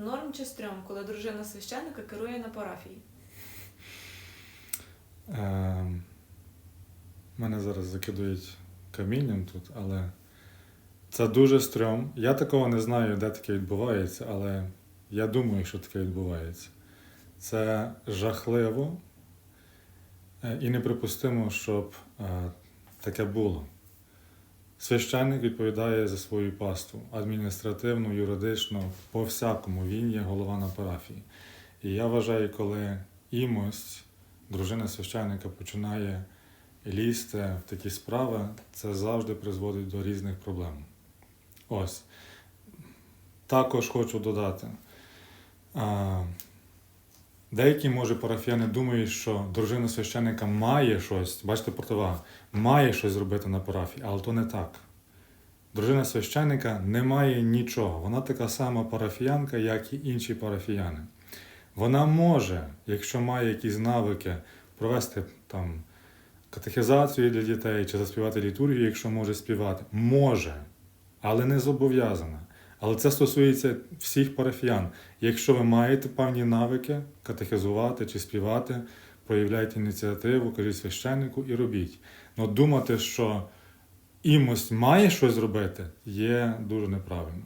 Норм чи стрьом, коли дружина священника керує на парафії? Е, мене зараз закидують камінням тут, але це дуже стрьом. Я такого не знаю, де таке відбувається, але я думаю, що таке відбувається. Це жахливо е, і неприпустимо, щоб е, таке було. Священник відповідає за свою паству адміністративно, юридично, по всякому він є голова на парафії. І я вважаю, коли імость, дружина священника починає лізти в такі справи, це завжди призводить до різних проблем. Ось. Також хочу додати. Деякі, може, парафіяни думають, що дружина священника має щось, бачите, противага, має щось зробити на парафії, але то не так. Дружина священника не має нічого. Вона така сама парафіянка, як і інші парафіяни. Вона може, якщо має якісь навики, провести там катехізацію для дітей чи заспівати літургію, якщо може співати, може, але не зобов'язана. Але це стосується всіх парафіян. Якщо ви маєте певні навики катехизувати чи співати, проявляйте ініціативу, кажіть священнику і робіть. Но думати, що імось має щось зробити, є дуже неправильно.